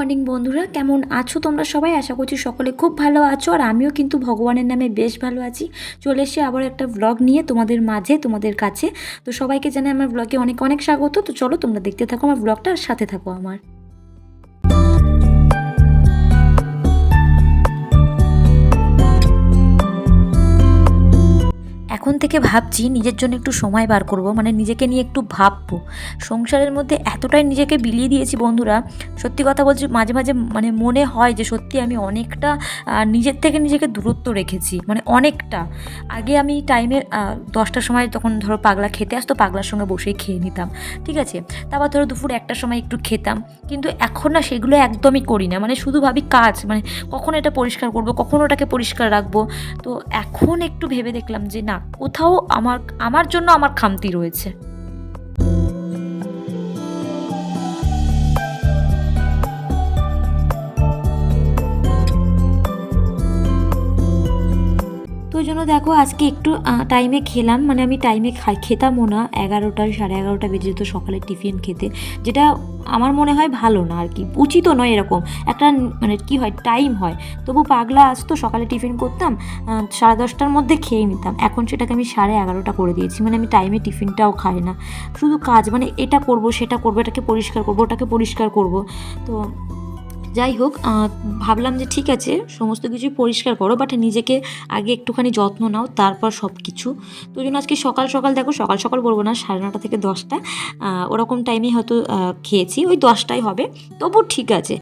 Morning বন্ধুরা, কেমন আছো তোমরা সবাই? আশা করছি সকলে খুব ভালো আছো, আর আমিও কিন্তু ভগবানের নামে বেশ ভালো আছি। চলে এসে আবার একটা ব্লগ নিয়ে তোমাদের মাঝে, তোমাদের কাছে। তো সবাইকে জানাই আমার ব্লগে অনেক অনেক স্বাগত। তো চলো তোমরা দেখতে থাকো আমার ব্লগটা আর সাথে থাকো আমার। এখন থেকে ভাবছি নিজের জন্য একটু সময় বার করব মানে নিজেকে নিয়ে একটু ভাববো। সংসারের মধ্যে এতটাই নিজেকে বিলিয়ে দিয়েছি বন্ধুরা, সত্যি কথা বলছি মাঝে মাঝে মানে মনে হয় যে সত্যি আমি অনেকটা নিজের থেকে নিজেকে দূরত্ব রেখেছি মানে অনেকটা। আগে আমি টাইমে দশটার সময় তখন ধরো পাগলা খেতে আসতো, পাগলার সঙ্গে বসেই খেয়ে নিতাম, ঠিক আছে? তারপর ধরো দুপুর একটার সময় একটু খেতাম, কিন্তু এখন না সেগুলো একদমই করি না মানে শুধু ভাবি কাজ মানে কখন এটা পরিষ্কার করব, কখন ওটাকে পরিষ্কার রাখব। তো এখন একটু ভেবে দেখলাম যে না কোথাও আমার আমার জন্য আমার খামতি রয়েছে। ওই জন্য দেখো আজকে একটু টাইমে খেলাম। মানে আমি টাইমে খাই, খেতামও না। এগারোটা, সাড়ে এগারোটা বেজে যেত সকালে টিফিন খেতে। যেটা আমার মনে হয় ভালো না আর কি উচিতও নয় এরকম। একটা মানে কি হয় টাইম হয়। তবু পাগলা আসতো সকালে টিফিন করতাম সাড়ে দশটার মধ্যে খেয়ে নিতাম। এখন সেটাকে আমি সাড়ে এগারোটা করে দিয়েছি। মানে আমি টাইমে টিফিনটাও খাই না। শুধু কাজ মানে এটা করব, সেটা করব, এটাকে পরিষ্কার করব, ওটাকে পরিষ্কার করব। তো যাই হোক ভাবলাম যে ঠিক আছে, সমস্ত কিছুই পরিষ্কার করো বাট নিজেকে আগে একটুখানি যত্ন নাও, তারপর সব কিছু তো জন্য আজকে সকাল সকাল দেখো, সকাল সকাল বলব না, সাড়ে নটা থেকে দশটা ওরকম টাইমেই হয়তো খেয়েছি, ওই দশটাই হবে। তবু ঠিক আছে।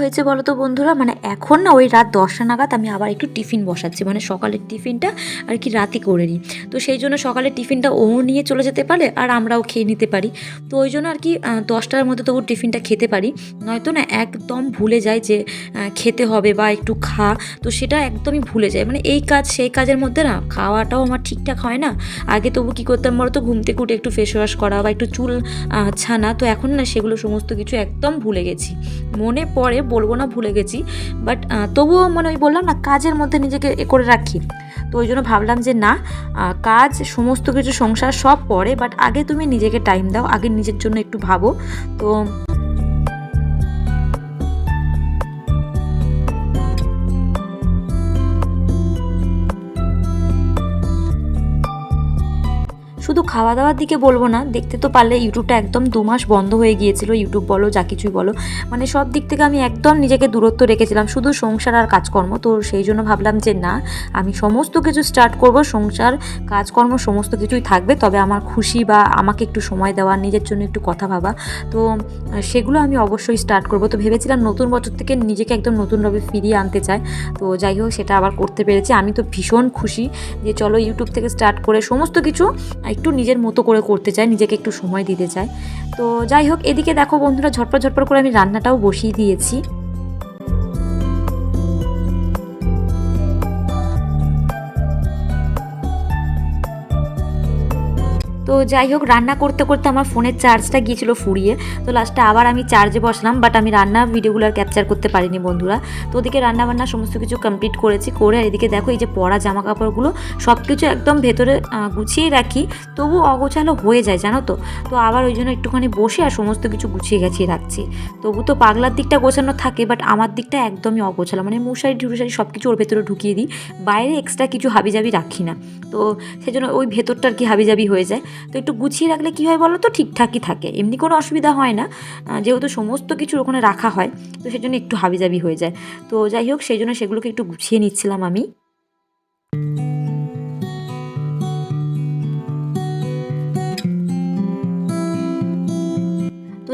হয়েছে বলো তো বন্ধুরা? মানে এখন না ওই রাত দশটা নাগাদ আমি আবার একটু টিফিন বসাচ্ছি। মানে সকালের টিফিনটা আর কি রাতে করে নিই। তো সেই জন্য সকালের টিফিনটা ও নিয়ে চলে যেতে পারে আর আমরাও খেয়ে নিতে পারি। তো ওই জন্য আর কি দশটার মধ্যে তবু টিফিনটা খেতে পারি। নয়তো না একদম ভুলে যায় যে খেতে হবে বা একটু খা। তো সেটা একদমই ভুলে যায়। মানে এই কাজ সেই কাজের মধ্যে না খাওয়াটাও আমার ঠিকঠাক হয় না। আগে তবু কী করতাম বলো তো ঘুম থেকে উঠে একটু ফেস ওয়াশ করা বা একটু চুল ছানা। তো এখন না সেগুলো সমস্ত কিছু একদম ভুলে গেছি। মনে পড়ে বলব না, ভুলে গেছি। বাট তবুও মানে ওই বললাম না, কাজের মধ্যে নিজেকে এ করে রাখি। তো ওই জন্য ভাবলাম যে না কাজ, সমস্ত কিছু সংসার সব পরে বাট আগে তুমি নিজেকে টাইম দাও, আগে নিজের জন্য একটু ভাবো। তো শুধু খাওয়া দাওয়ার দিকে বলব না, দেখতে তো পারলে ইউটিউবটা একদম দু মাস বন্ধ হয়ে গিয়েছিল, ইউটিউব বলো, যা কিছুই বলো। মানে সব দিক থেকে আমি একদম নিজেকে দূরত্ব রেখেছিলাম, শুধু সংসার আর কাজকর্ম। তো সেই জন্য ভাবলাম যে না, আমি সমস্ত কিছু স্টার্ট করব, সংসার, কাজকর্ম সমস্ত কিছুই থাকবে। তবে আমার খুশি বা আমাকে একটু সময় দেওয়া, নিজের জন্য একটু কথা ভাবা, তো সেগুলো আমি অবশ্যই স্টার্ট করব। তো ভেবেছিলাম নতুন বছর থেকে নিজেকে একদম নতুনভাবে ফিরিয়ে আনতে চাই। তো যাই হোক, সেটা আবার করতে পেরেছি। আমি তো ভীষণ খুশি যে চলো ইউটিউব থেকে স্টার্ট করে সমস্ত কিছু একটু নিজের মতো করে করতে চাই নিজেকে একটু সময় দিতে চাই তো যাই হোক, এদিকে দেখো বন্ধুরা, ঝটপট ঝটপট করে আমি রান্নাটাও বসিয়ে দিয়েছি। তো যাই হোক, রান্না করতে করতে আমার ফোনের চার্জটা গিয়েছিল ফুরিয়ে। তো লাস্টে আবার আমি চার্জে বসলাম বাট আমি রান্না ভিডিওগুলো আর ক্যাপচার করতে পারিনি বন্ধুরা। তো ওদিকে রান্না বান্না সমস্ত কিছু কমপ্লিট করেছি, করে আর এদিকে দেখো এই যে পরা জামা কাপড়গুলো সব কিছু একদম ভেতরে গুছিয়ে রাখি তবু অগোছালো হয়ে যায়, জানো তো? তো আবার ওই জন্য একটুখানি বসে আর সমস্ত কিছু গুছিয়ে গেছিয়ে রাখছি। তবু তো পাগলার দিকটা গোছানো থাকে বাট আমার দিকটা একদমই অগোছালো। মানে মশারি ঢুড়ুসারি সব কিছু ওর ভেতরে ঢুকিয়ে দিই, বাইরে এক্সট্রা কিছু হাবিজাবি রাখি না। তো সেজন্য ওই ভেতরটা আর কি হাবিজাবি হয়ে যায়। তো একটু গুছিয়ে রাখলে কী হয় বলো তো? ঠিকঠাকই থাকে। এমনি কোনো অসুবিধা হয় না। যেহেতু সমস্ত কিছুর ওখানে রাখা হয়, তো সেজন্য একটু হাবিজাবি হয়ে যায়। তো যাই হোক, সেই জন্য সেগুলোকে একটু গুছিয়ে নিচ্ছিলাম আমি।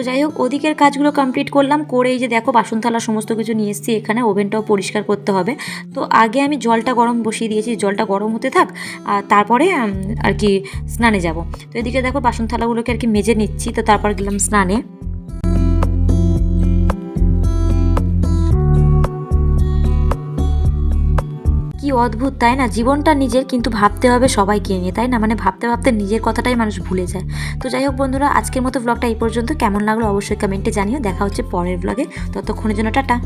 যাই হোক, ওদিকের কাজগুলো কমপ্লিট করলাম, করে এই যে দেখো, বাসন থালা সমস্ত কিছু নিয়ে এসেছি, এখানে ওভেনটাও পরিষ্কার করতে হবে। তো আগে আমি জলটা গরম বসিয়ে দিয়েছি, জলটা গরম হতে থাক, আর তারপরে আর কি স্নানে যাব। তো এদিকে দেখো, বাসন থালাগুলোকে আর কি মেজে নিচ্ছি, তো তারপর গেলাম স্নানে। অদ্ভুত, তাই না? জীবনটা নিজের, কিন্তু ভাবতে হবে সবাইকে নিয়ে, তাই না? মানে ভাবতে ভাবতে নিজের কথাটাই মানুষ ভুলে যায়। তো যাই হোক বন্ধুরা, আজকের মতো ব্লগটা এই পর্যন্ত। কেমন লাগল অবশ্যই কমেন্টে জানিও। দেখা হচ্ছে পরের ব্লগে ততক্ষণের জন্য টাটা।